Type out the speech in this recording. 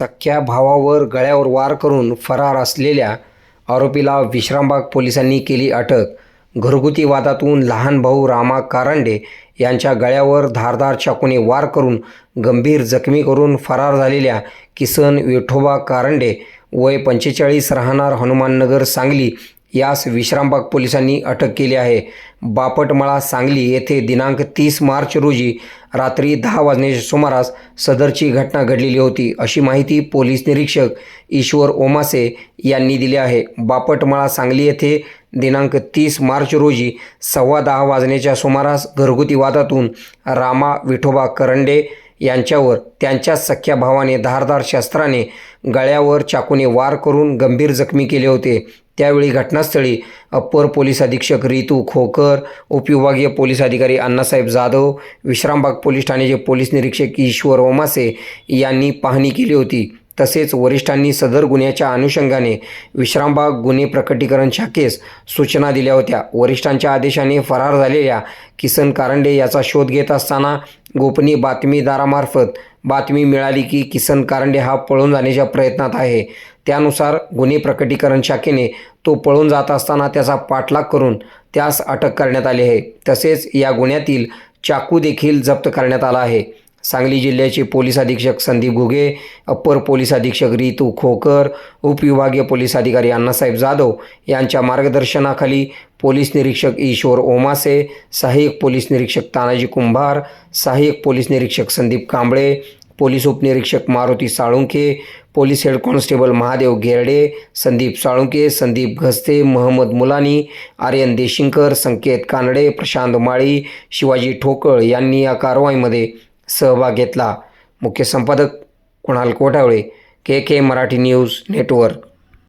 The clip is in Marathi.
सख्या भावावर गळ्यावर वार करून फरार असलेल्या आरोपीला विश्रामबाग पोलिसांनी केली अटक. घरगुती वादातून लहान भाऊ रामा कारंडे यांच्या गळ्यावर धारदार चाकूने वार करून गंभीर जखमी करून फरार झालेल्या किसन विठोबा कारंडे वय पंचेचाळीस राहणार हनुमाननगर सांगली यास विश्रामबाग पोलिसांनी अटक केली आहे. बापटमळा सांगली येथे दिनांक तीस मार्च रोजी रात्री दहा वाजण्याच्या सुमारास सदरची घटना घडलेली होती अशी माहिती पोलीस निरीक्षक ईश्वर ओमासे यांनी दिली आहे. बापटमळा सांगली येथे दिनांक तीस मार्च रोजी सव्वा दहा वाजण्याच्या सुमारास घरगुती वादातून रामा विठोबा करंडे यांच्यावर त्यांच्या सख्या भावाने धारदार शस्त्राने गळ्यावर चाकूने वार करून गंभीर जखमी केले होते. त्यावेळी घटनास्थळी अप्पर पोलीस अधीक्षक रितू खोकर उपविभागीय पोलीस अधिकारी अण्णासाहेब जाधव विश्रामबाग पोलीस ठाण्याचे पोलीस निरीक्षक ईश्वर ओमासे यांनी पाहणी केली होती. तसेच वरिष्ठांनी सदर गुन्ह्याच्या अनुषंगाने विश्रामबाग गुन्हे प्रकटीकरण शाखेस सूचना दिल्या होत्या. वरिष्ठांच्या आदेशाने फरार झालेल्या किसन कारंडे याचा शोध घेत असताना गोपनीय बातमीदारामार्फत बातमी मिळाली की किसन कारंडे हा पळून जाण्याच्या प्रयत्नात आहे. त्यानुसार गुन्हे प्रकटीकरण शाखेने तो पळून जात असताना त्याचा पाठलाग करून त्यास अटक करण्यात आली आहे. तसेच या गुन्ह्यातील चाकू देखील जप्त करण्यात आला आहे. सांगली जिल्ह्याचे पोलीस अधीक्षक संदीप घुगे अप्पर पोलीस अधीक्षक रितू खोकर उपविभागीय पोलीस अधिकारी अण्णासाहेब जाधव यांच्या मार्गदर्शनाखाली पोलीस निरीक्षक ईश्वर ओमासे सहाय्यक पोलीस निरीक्षक तानाजी कुंभार सहाय्यक पोलीस निरीक्षक संदीप कांबळे पोलीस उपनिरीक्षक Maruti Salunkhe police head constable Mahadev Gherde Sandeep Salunke Sandeep Ghaste Mohammad Mulani Aryan Deshinkar Sanket Kanade Prashant Mali Shivaji Thokal यांनी या कारवाईमध्ये सहभाग घेतला. मुख्य संपादक Kunal Kothawale K K Marathi news network.